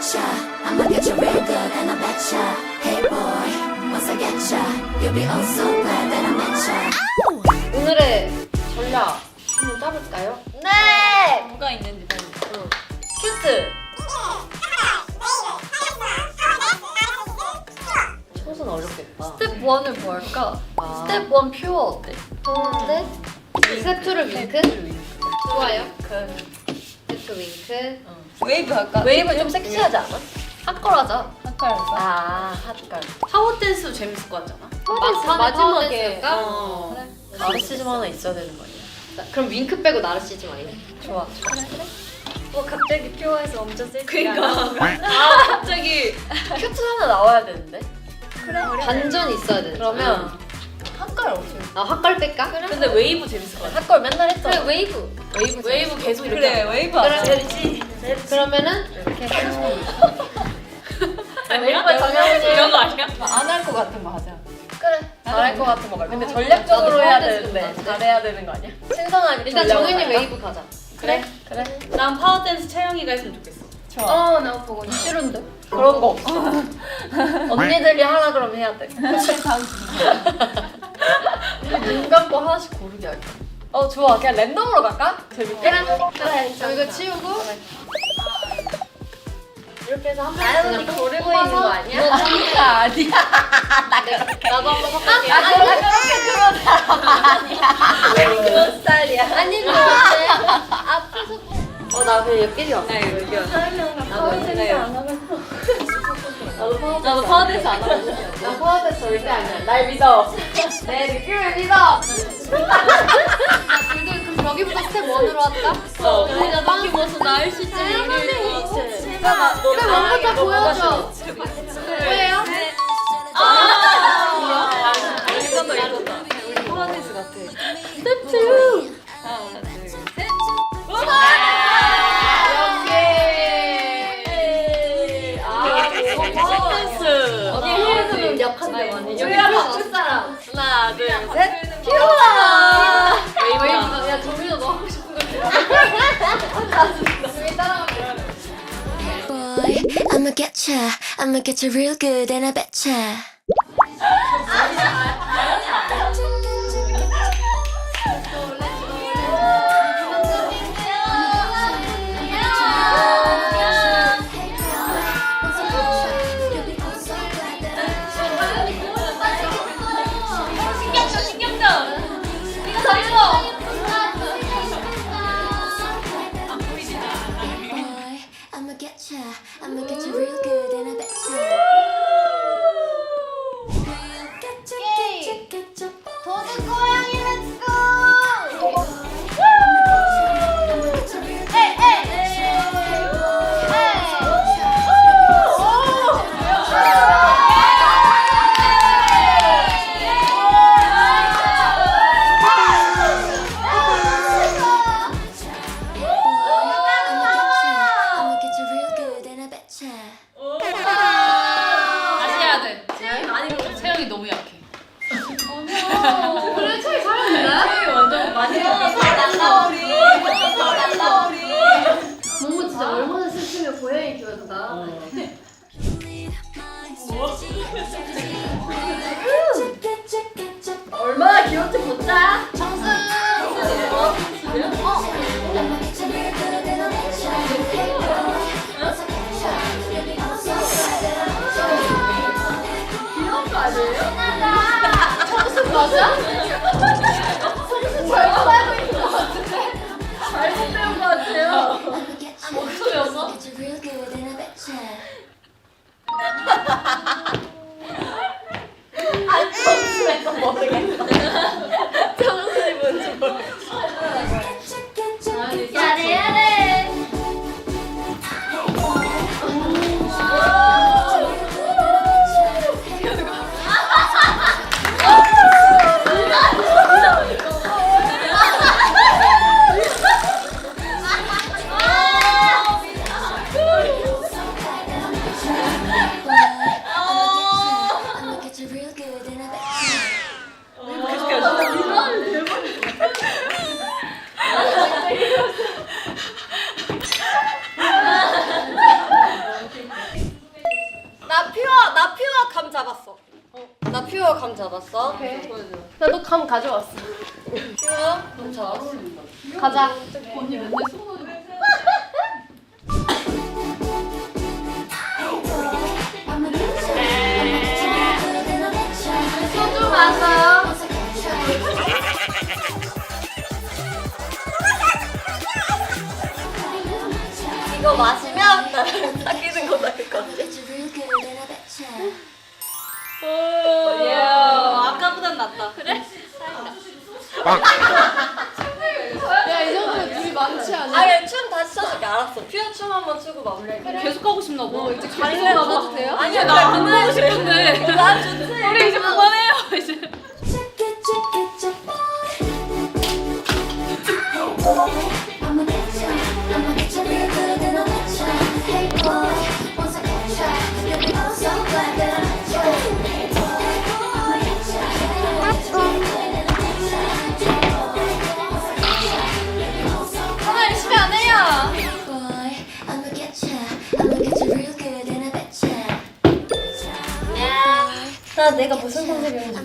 getcha. I'ma get you real good and I betcha. Hey boy, once I getcha, you'll be oh so glad that I met ya. 오늘의 전략 한번 짜볼까요? 네! 뭐가 있는지 빨리. 큐트! 초선 어렵겠다. 스텝 1을 뭐 할까? 아. 스텝 1 퓨어 어때? 좋은데? 스텝 2를 윙크? 좋아요. 스텝 2 윙크. 웨이브 할까? 웨이브 좀 섹시하지 않아? 핫걸 하자. 핫걸 할까? 아, 핫걸. 파워 댄스도 재밌을 것 같잖아. 막판에 마지막에 파워댄스일까? 어. 나르시즘 하나 있어야 되는 거 아니야? 자, 그럼 윙크 빼고 나르시즘 아니야? 좋아. 어 갑자기 퓨어에서 엄청 섹시. 그니까. 아, 갑자기 큐트 하나 나와야 되는데? 반전 있어야 돼. 그러면 핫걸 없어. 아 핫걸 뺄까? 근데 웨이브 재밌을 것 같아. 핫걸 맨날 했잖아. 그래 웨이브. 웨이브 웨이브 계속 이렇게. 그래. 웨이브 그래. 하자. 그러면은 이렇게 웨이브 정해야지. 이런 거 아니야? 안 할 것 같은 거 하자. 그래. 잘할 것 같은 거 말고. 근데 어, 전략적으로 해야 파워댄스 되는데. 잘해야 되는 거 아니야? 신선하게 일단 할까? 웨이브 가자. 그래? 그래. 난 파워 댄스 채영이가 했으면 좋겠어. 좋아. 어, 나 보고 싫은데. 그런 거 없어. 언니들이 하라 그러면 해야 돼. 눈 감고 하나씩 고르게 할까? 어 좋아. 그냥 랜덤으로 갈까? 재밌게. 그래. 저 이거 치우고 이렇게 해서 한 나연이 번씩 고르고 있는 거 아니야? 너 아니야 아니야. 나 그렇게. 나도 한번 바꿀게. 아, 나 그렇게 그런 사람 아니야. 그런 스타일이야. 아니 뭐 어때? 앞에서 어나 그냥 옆끼리 왔어. 나 여기 왔어. 나도 안 하면. 나도 파워. 나도 파워 댄스 안 하고. 나 파워댄스 절대 아니야. 날 믿어. 내 느낌을 믿어. 야 둘도 그럼 저기부터 스텝 1으로 할까? 어. 우리가 느낌 와서 나을 수 있지. 잠깐만. 그래 먼저 보여줘. 뭐예요? 아. 이거 이거. 우리 파워 댄스 같아. 스텝 2. 하나, 둘, 하나, 둘, 셋. 셋. 피우라. 웨이브다. 야 정민아 너 하고 싶은 거 여기 따라가면 돼. Boy, I'ma get ya. I'ma get you real good and I betcha. Boy, 목소리였어? Get you real good and I betcha. 청순해서 모르겠어. 청순이 뭔지 모르겠어. Get ya, get ya, get ya. 잘해야 감 잡았어. 나 퓨어 감 잡았어. 오케이. 나도 감 가져왔어. 퓨어 감 잡았어. 가자. Once I getcha. 이거 마시면 나랑 사귀는 거 나을 것 같아. 아까보단 낫다. 그래? 야, 이 정도면 둘이 많지 않아? 아니 춤 다시 춰줄게 알았어. 퓨어 춤 한번 추고 마무리할게. 계속 하고 싶나 봐. 이제 가리고 나가도 돼요? 아니야 나 그만하고 싶은데. 나 좋지. 우리 이제 그만해요 이제. 나 내가 무슨 a 모르겠어.